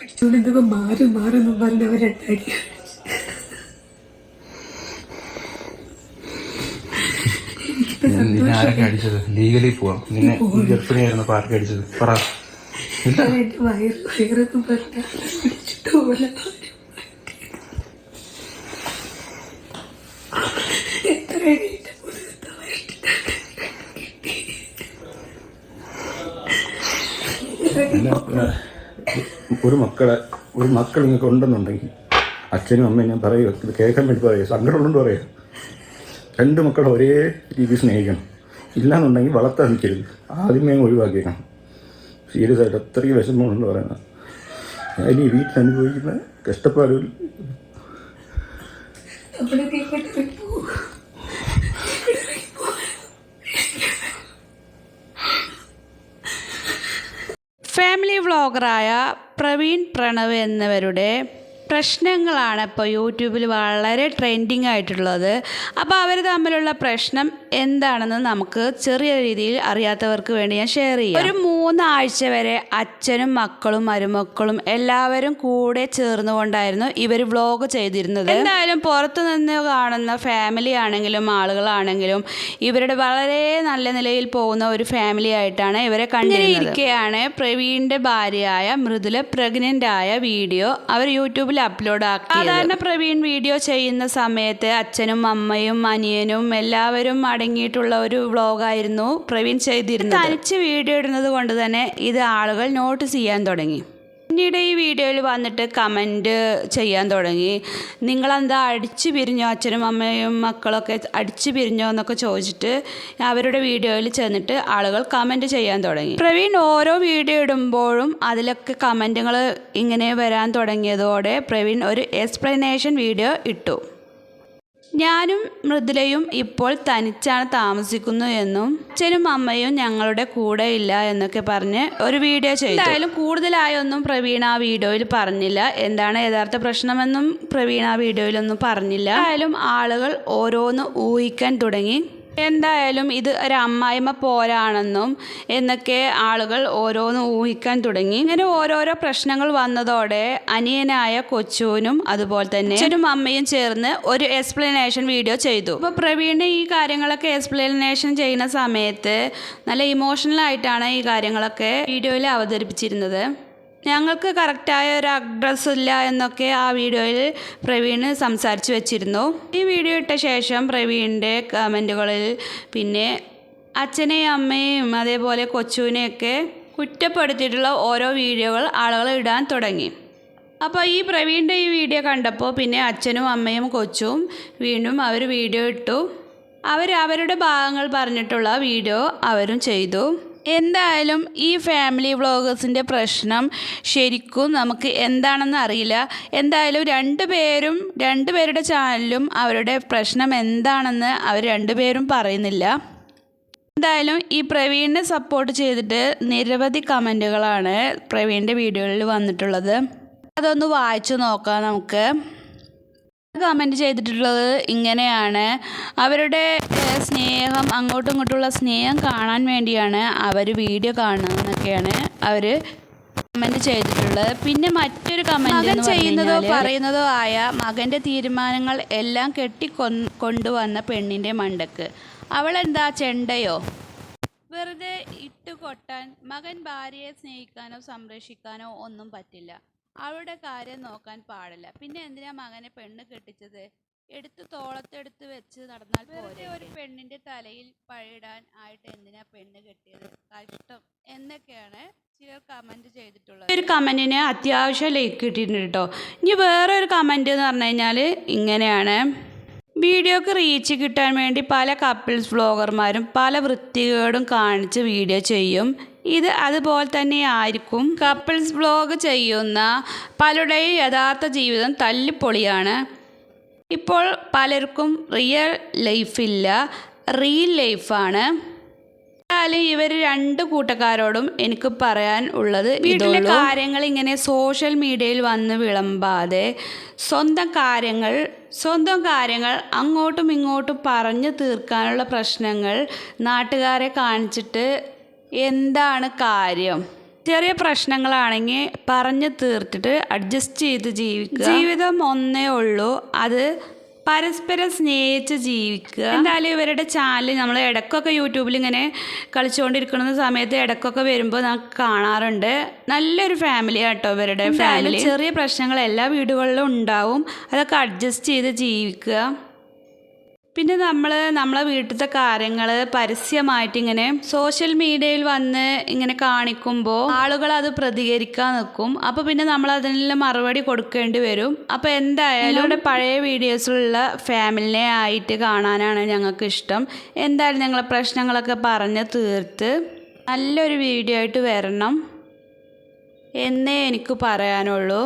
പഠിച്ചുകൊണ്ടിരുന്നപ്പോ മാറി മാറുന്നു പറഞ്ഞവരണ്ടാടി നിന്നെ ആരൊക്കെ അടിച്ചത്? ലീഗലി പോവാം. നിന്നെ അടിച്ചത്? പറ. വയറ് വയറൊന്നും പറഞ്ഞ പിടിച്ചിട്ട് പോലെ എത്ര ഒരു മക്കളെ ഒരു മക്കൾ നിങ്ങൾക്ക് ഉണ്ടെന്നുണ്ടെങ്കിൽ അച്ഛനും അമ്മയും ഞാൻ പറയുക ഇത് കേൾക്കാൻ വേണ്ടി പറയുക സങ്കടമുള്ളതുകൊണ്ട് പറയുക രണ്ട് മക്കളെ ഒരേ രീതി സ്നേഹിക്കണം. ഇല്ലാന്നുണ്ടെങ്കിൽ വളർത്താൻ നിൽക്കരുത്. ആദ്യമേ ഒഴിവാക്കിയേക്കണം. സീരിയസ് ആയിട്ട് അത്രയും വിഷമമുണ്ടെന്ന് പറയുന്നത്. ഈ വീട്ടിൽ അനുഭവിക്കുന്ന കഷ്ടപ്പാടുകൾ നമ്മളൊക്കെ ഇങ്ങോട്ട് പോകും ഫാമിലി വ്ളോഗറായ പ്രവീൺ പ്രണവ് എന്നിവരുടെ പ്രശ്നങ്ങളാണ് ഇപ്പോൾ യൂട്യൂബിൽ വളരെ ട്രെൻഡിങ് ആയിട്ടുള്ളത്. അപ്പോൾ അവർ തമ്മിലുള്ള പ്രശ്നം എന്താണെന്ന് നമുക്ക് ചെറിയ രീതിയിൽ അറിയാത്തവർക്ക് വേണ്ടി ഞാൻ ഷെയർ ചെയ്യാം. ഒരു മൂന്നാഴ്ച വരെ അച്ഛനും മക്കളും മരുമക്കളും എല്ലാവരും കൂടെ ചേർന്നുകൊണ്ടായിരുന്നു ഇവർ വ്ളോഗ് ചെയ്തിരുന്നത്. എന്തായാലും പുറത്തു നിന്ന് കാണുന്ന ഫാമിലി ആണെങ്കിലും ആളുകളാണെങ്കിലും ഇവരുടെ വളരെ നല്ല നിലയിൽ പോകുന്ന ഒരു ഫാമിലി ആയിട്ടാണ് ഇവരെ കണ്ടിരിക്കുകയാണ് പ്രവീണിന്റെ ഭാര്യയായ മൃദുല പ്രഗ്നന്റ് ആയ വീഡിയോ അവർ യൂട്യൂബിൽ അപ്ലോഡ് ആക്കി സാധാരണ പ്രവീൺ വീഡിയോ ചെയ്യുന്ന സമയത്ത് അച്ഛനും അമ്മയും അനിയനും എല്ലാവരും അടങ്ങിയിട്ടുള്ള ഒരു വ്ളോഗായിരുന്നു പ്രവീൺ ചെയ്തിരുന്നത്. തനിച്ച് വീഡിയോ ഇടുന്നത് കൊണ്ട് തന്നെ ഇത് ആളുകൾ നോട്ട് ചെയ്യാൻ തുടങ്ങി. പിന്നീട് ഈ വീഡിയോയിൽ വന്നിട്ട് കമന്റ് ചെയ്യാൻ തുടങ്ങി. നിങ്ങളെന്താ അടിച്ചു പിരിഞ്ഞോ? അച്ഛനും അമ്മയും മക്കളൊക്കെ അടിച്ചു പിരിഞ്ഞോ എന്നൊക്കെ ചോദിച്ചിട്ട് അവരുടെ വീഡിയോയിൽ ചെന്നിട്ട് ആളുകൾ കമന്റ് ചെയ്യാൻ തുടങ്ങി. പ്രവീൺ ഓരോ വീഡിയോ ഇടുമ്പോഴും അതിലൊക്കെ കമന്റുകൾ ഇങ്ങനെ വരാൻ തുടങ്ങിയതോടെ പ്രവീൺ ഒരു എക്സ്പ്ലനേഷൻ വീഡിയോ ഇട്ടു. ഞാനും മൃദുലയും ഇപ്പോൾ തനിച്ചാണ് താമസിക്കുന്നു എന്നും അച്ഛനും അമ്മയും ഞങ്ങളുടെ കൂടെ ഇല്ല എന്നൊക്കെ പറഞ്ഞ് ഒരു വീഡിയോ ചെയ്തു. എന്തായാലും കൂടുതലായൊന്നും പ്രവീണ ആ വീഡിയോയിൽ പറഞ്ഞില്ല. എന്താണ് യഥാർത്ഥ പ്രശ്നമെന്നും പ്രവീണ ആ വീഡിയോയിലൊന്നും പറഞ്ഞില്ല. എന്തായാലും ആളുകൾ ഓരോന്ന് ഊഹിക്കാൻ തുടങ്ങി. എന്തായാലും ഇത് ഒരു അമ്മായിമ്മ പോരാണെന്നും എന്നൊക്കെ ആളുകൾ ഓരോന്ന് ഊഹിക്കാൻ തുടങ്ങി. ഇങ്ങനെ ഓരോരോ പ്രശ്നങ്ങൾ വന്നതോടെ അനിയനായ കൊച്ചുവിനും അതുപോലെ തന്നെ അച്ഛനും അമ്മയും ചേർന്ന് ഒരു എക്സ്പ്ലനേഷൻ വീഡിയോ ചെയ്തു. അപ്പോൾ പ്രവീണ് ഈ കാര്യങ്ങളൊക്കെ എക്സ്പ്ലനേഷൻ ചെയ്യുന്ന സമയത്ത് നല്ല ഇമോഷണൽ ആയിട്ടാണ് ഈ കാര്യങ്ങളൊക്കെ വീഡിയോയിൽ അവതരിപ്പിച്ചിരുന്നത്. ഞങ്ങൾക്ക് കറക്റ്റായ ഒരു അഡ്രസ്സ് ഇല്ല എന്നൊക്കെ ആ വീഡിയോയിൽ പ്രവീൺ സംസാരിച്ചു വെച്ചിരുന്നു. ഈ വീഡിയോ ഇട്ട ശേഷം പ്രവീണിന്റെ കമന്റുകളിൽ പിന്നെ അച്ഛനെയും അമ്മയും അതേപോലെ കൊച്ചുവിനെയൊക്കെ കുറ്റപ്പെടുത്തിയിട്ടുള്ള ഓരോ വീഡിയോകൾ ആളുകൾ ഇടാൻ തുടങ്ങി. അപ്പോൾ ഈ പ്രവീണിന്റെ ഈ വീഡിയോ കണ്ടപ്പോൾ പിന്നെ അച്ഛനും അമ്മയും കൊച്ചും വീണ്ടും അവർ വീഡിയോ ഇട്ടു. അവർ അവരുടെ ഭാഗങ്ങൾ പറഞ്ഞിട്ടുള്ള വീഡിയോ അവരും ചെയ്തു. എന്തായാലും ഈ ഫാമിലി വ്ളോഗേഴ്സിന്റെ പ്രശ്നം ശരിക്കും നമുക്ക് എന്താണെന്ന് അറിയില്ല. എന്തായാലും രണ്ട് പേരും രണ്ട് പേരുടെ ചാനലിലും അവരുടെ പ്രശ്നം എന്താണെന്ന് അവർ രണ്ടുപേരും പറയുന്നില്ല. എന്തായാലും ഈ പ്രവീണിനെ സപ്പോർട്ട് ചെയ്തിട്ട് നിരവധി കമന്റുകളാണ് പ്രവീണിന്റെ വീഡിയോയിൽ വന്നിട്ടുള്ളത്. അതൊന്ന് വായിച്ചു നോക്കാം നമുക്ക്. കമന്റ് ചെയ്തിട്ടുള്ളത് ഇങ്ങനെയാണ്. അവരുടെ സ്നേഹം അങ്ങോട്ടും ഇങ്ങോട്ടുള്ള സ്നേഹം കാണാൻ വേണ്ടിയാണ് അവർ വീഡിയോ കാണുന്നതെന്നൊക്കെയാണ് അവർ കമന്റ് ചെയ്തിട്ടുള്ളത്. പിന്നെ മറ്റൊരു കമന്റ് ചെയ്യുന്നതോ പറയുന്നതോ ആയ മകന്റെ തീരുമാനങ്ങൾ എല്ലാം കെട്ടി കൊൻ- കൊണ്ടുവന്ന പെണ്ണിന്റെ മണ്ടക്ക്. അവളെന്താ ചെണ്ടയോ? വെറുതെ ഇട്ടുകൊട്ടാൻ മകൻ ഭാര്യയെ സ്നേഹിക്കാനോ സംരക്ഷിക്കാനോ ഒന്നും പറ്റില്ല. അവളുടെ കാര്യം നോക്കാൻ പാടില്ല. പിന്നെ എന്തിനാ മകനെ പെണ്ണ് കെട്ടിച്ചത്? എടുത്ത് തോളത്തെടുത്ത് വെച്ച് നടന്നാൽ വെറുതെ ഒരു പെണ്ണിന്റെ തലയിൽ പഴയിടാൻ ആയിട്ട് എന്തിനാ പെണ്ണ് കെട്ടിയത്? കഷ്ടം എന്നൊക്കെയാണ് ചിലർ കമന്റ് ചെയ്തിട്ടുള്ളത്. ഒരു കമന്റിന് അത്യാവശ്യം ലൈക്ക് കിട്ടിയിട്ടുണ്ട് കേട്ടോ ഇനി വേറെ ഒരു കമന്റ് എന്ന് പറഞ്ഞു കഴിഞ്ഞാൽ ഇങ്ങനെയാണ്. വീഡിയോക്ക് റീച്ച് കിട്ടാൻ വേണ്ടി പല കപ്പിൾസ് വ്ളോഗർമാരും പല വൃത്തികേടും കാണിച്ച് വീഡിയോ ചെയ്യും. ഇത് അതുപോലെ തന്നെ ആയിരിക്കും കപ്പിൾസ് വ്ളോഗ് ചെയ്യുന്ന പലരുടെയും യഥാർത്ഥ ജീവിതം തല്ലിപ്പൊളിയാണ്. ഇപ്പോൾ പലർക്കും റിയൽ ലൈഫില്ല റിയൽ ലൈഫാണ് എന്നാലും ഇവർ രണ്ട് കൂട്ടക്കാരോടും എനിക്ക് പറയാൻ ഉള്ളത് വീട്ടിലെ കാര്യങ്ങൾ ഇങ്ങനെ സോഷ്യൽ മീഡിയയിൽ വന്ന് വിളമ്പാതെ സ്വന്തം കാര്യങ്ങൾ സ്വന്തം കാര്യങ്ങൾ അങ്ങോട്ടും ഇങ്ങോട്ടും പറഞ്ഞു തീർക്കാനുള്ള പ്രശ്നങ്ങൾ നാട്ടുകാരെ കാണിച്ചിട്ട് എന്താണ് കാര്യം? ചെറിയ പ്രശ്നങ്ങളാണെങ്കിൽ പറഞ്ഞു തീർത്തിട്ട് അഡ്ജസ്റ്റ് ചെയ്ത് ജീവിക്കുക. ജീവിതം ഒന്നേ ഉള്ളൂ. അത് പരസ്പരം സ്നേഹിച്ച് ജീവിക്കുക. എന്തായാലും ഇവരുടെ ചാനൽ നമ്മൾ ഇടയ്ക്കൊക്കെ യൂട്യൂബിൽ ഇങ്ങനെ കളിച്ചുകൊണ്ടിരിക്കുന്ന സമയത്ത് ഇടയ്ക്കൊക്കെ വരുമ്പോൾ നമുക്ക് കാണാറുണ്ട്. നല്ലൊരു ഫാമിലി ആട്ടോ ഇവരുടെ ഫാമിലി ചെറിയ പ്രശ്നങ്ങൾ എല്ലാ വീടുകളിലും ഉണ്ടാവും. അതൊക്കെ അഡ്ജസ്റ്റ് ചെയ്ത് ജീവിക്കുക. പിന്നെ നമ്മൾ നമ്മളെ വീട്ടിലത്തെ കാര്യങ്ങൾ പരസ്യമായിട്ട് ഇങ്ങനെ സോഷ്യൽ മീഡിയയിൽ വന്ന് ഇങ്ങനെ കാണിക്കുമ്പോൾ ആളുകൾ അത് പ്രതികരിക്കാൻ നിൽക്കും അപ്പോൾ പിന്നെ നമ്മൾ അതിനുള്ള മറുപടി കൊടുക്കേണ്ടി വരും. അപ്പോൾ എന്തായാലും ഇവിടെ പഴയ വീഡിയോസിലുള്ള ഫാമിലിനെ ആയിട്ട് കാണാനാണ് ഞങ്ങൾക്ക് ഇഷ്ടം. എന്തായാലും ഞങ്ങളെ പ്രശ്നങ്ങളൊക്കെ പറഞ്ഞ് തീർത്ത് നല്ലൊരു വീഡിയോ ആയിട്ട് വരണം എന്നേ എനിക്ക് പറയാനുള്ളൂ.